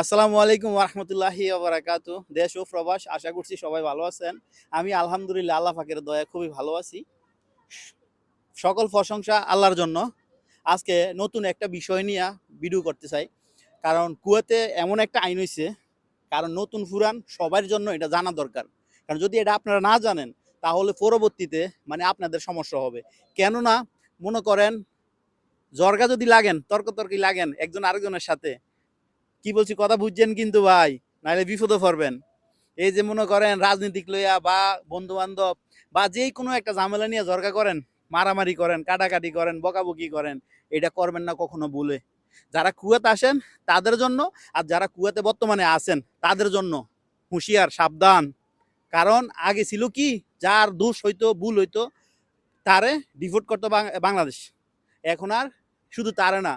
আসসালামু আলাইকুম রহমতুল্লাহি বারাকাতু। দেশ ও প্রবাস, আশা করছি সবাই ভালো আছেন। আমি আলহামদুলিল্লাহ আল্লাহ ফাকের দয়া, খুবই ভালো আছি। সকল প্রশংসা আল্লাহর জন্য। আজকে নতুন একটা বিষয় নিয়ে ভিডিও করতে চাই। কারণ কুয়াতে এমন একটা আইন হয়েছে কারণ নতুন ফুরান সবার জন্য এটা জানা দরকার। কারণ যদি এটা আপনারা না জানেন, তাহলে পরবর্তীতে মানে আপনাদের সমস্যা হবে। কেননা, মনে করেন জর্গা যদি লাগেন, তর্কতর্কি লাগেন একজন আরেকজনের সাথে কি বলছি, কথা বুঝছেন কিন্তু ভাই, নাহলে বিপদে পড়বেন। এই যে মনে করেন, রাজনীতিক লইয়া বা বন্ধু বান্ধব বা যেই কোনো একটা ঝামেলা নিয়ে জরকা করেন, মারামারি করেন, কাটাকাটি করেন, বকাবকি করেন, এটা করবেন না কখনো ভুলে। যারা কুয়াতে আসেন, তাদের জন্য, আর যারা কুয়াতে বর্তমানে আছেন, তাদের জন্য হুঁশিয়ার, সাবধান। কারণ আগে ছিল কি, যার দোষ হইতো, ভুল হইতো, তারে ডিভোট করতো বাংলাদেশ। এখন আর শুধু তারে না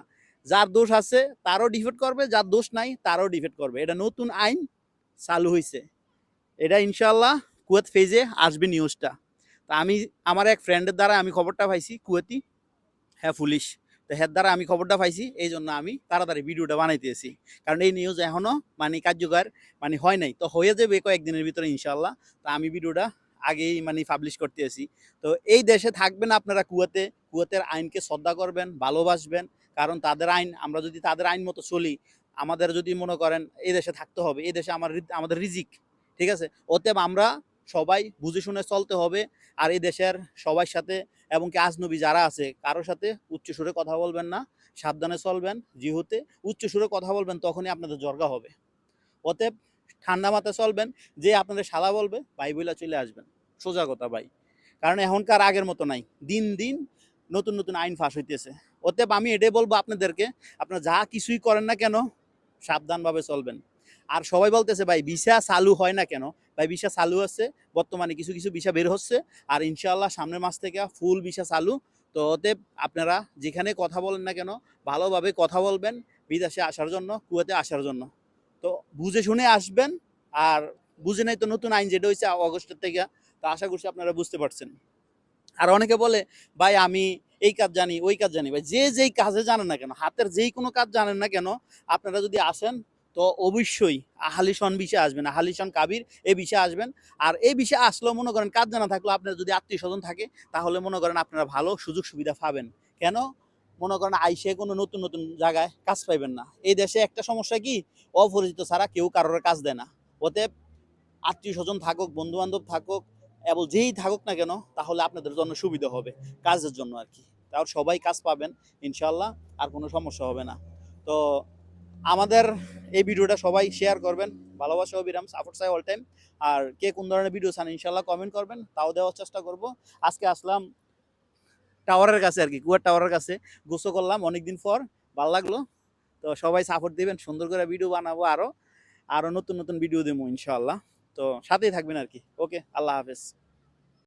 যার দোষ আছে, তারও ডিফেট করবে, যার দোষ নাই, তারও ডিফেট করবে। এটা নতুন আইন চালু হয়েছে এটা ইনশাল্লাহ কুয়েত ফেজে আসবে নিউজটা তা আমি, আমার এক ফ্রেন্ডের দ্বারা আমি খবরটা পাইছি, কুয়েতি হ্যাঁ পুলিশ। তো হ্যার দ্বারা আমি খবরটা পাইছি এই জন্য আমি তাড়াতাড়ি ভিডিওটা বানাইতেছি কারণ এই নিউজ এখনও মানে কার্যকর মানে হয় নাই। তো হয়ে যাবে কয়েকদিনের ভিতরে ইনশাল্লাহ তো আমি ভিডিওটা আগেই মানে পাবলিশ করতে আসি তো এই দেশে থাকবেন আপনারা কুয়াতে। কুয়াতের আইনকে শ্রদ্ধা করবেন, ভালোবাসবেন। কারণ তাদের আইন, আমরা যদি তাদের আইন মতো চলি, আমাদের যদি মনে করেন এই দেশে থাকতে হবে, এই দেশে আমার আমাদের রিজিক, ঠিক আছে? অতএব আমরা সবাই বুঝে শুনে চলতে হবে আর এই দেশের সবার সাথে এবং কি আজনবী যারা আছে, কারোর সাথে উচ্চ সুরে কথা বলবেন না, সাবধানে চলবেন, যেহেতু উচ্চ সুরে কথা বলবেন তখনই আপনাদের জর্গা হবে। অতএব ঠান্ডা মাথায় চলবেন, যে আপনাদের সাদা বলবে, ভাই বইলা চলে আসবেন। সোজা কথা ভাই। কারণ এখনকার আগের মতো নাই। দিন দিন নতুন নতুন আইন ফাঁস হইতেছে। অতএব আমি এটাই বলব আপনাদেরকে, আপনারা যা কিছুই করেন না কেন, সাবধানভাবে চলবেন। আর সবাই বলতেছে, ভাই, ভিসা চালু হয় না কেন? ভাই, ভিসা চালু আছে বর্তমানে কিছু কিছু ভিসা বের হচ্ছে, আর ইনশাআল্লাহ সামনের মাস থেকে ফুল ভিসা চালু। তো অতএব আপনারা যেখানে কথা বলেন না কেন, ভালোভাবে কথা বলবেন, বিদেশে আসার জন্য, কুয়েতে আসার জন্য। তো বুঝে শুনে আসবেন, আর বুঝে নাই তো নতুন আইন যেটা হয়েছে অগস্টের থেকে। তো আশা করছি আপনারা বুঝতে পারছেন। আর অনেকে বলে, ভাই, আমি এই কাজ জানি, ওই কাজ জানি। ভাই, যে যেই কাজে জানেন না কেন, হাতের যেই কোনো কাজ জানেন না কেন, আপনারা যদি আসেন, তো অবশ্যই আহালিশন বিষয়ে আসবেন আহালিশন কাবির এই বিষয়ে আসবেন। আর এই বিষয়ে আসলেও মনে করেন কাজ জানা থাকলেও আপনার যদি আত্মীয় স্বজন থাকে, তাহলে মনে করেন আপনারা ভালো সুযোগ সুবিধা পাবেন। কেন? মনে করেন আইসে কোনো নতুন নতুন জায়গায় কাজ পাইবেন না। এই দেশে একটা সমস্যা কি? অপরিচিত ছাড়া কেউ কারোর কাজ দেয় না। অতএব আত্মীয় স্বজন থাকুক বন্ধু বান্ধব থাকুক এবং যেই থাকুক না কেন, তাহলে আপনাদের জন্য সুবিধা হবে, কাজের জন্য আর কি। তাও সবাই কাজ পাবেন ইনশাল্লাহ আর কোনো সমস্যা হবে না। তো আমাদের এই ভিডিওটা সবাই শেয়ার করবেন। ভালোবাসা অবিরাম সাপোর্ট চাই অল টাইম আর কে কোন ধরনের ভিডিও চান ইনশাল্লাহ কমেন্ট করবেন, তাও দেওয়ার চেষ্টা করব। আজকে আসলাম টাওয়ারের কাছে আর কি, কুয়ার টাওয়ারের কাছে। গোসো করলাম অনেকদিন পর, ভালো লাগল। তো সবাই সাপোর্ট দিবেন, সুন্দর করে ভিডিও বানাবো আরও আরও নতুন নতুন ভিডিও দেবো ইনশাল্লাহ তো সাথেই থাকবেন আর কি। ওকে আল্লাহ হাফেজ।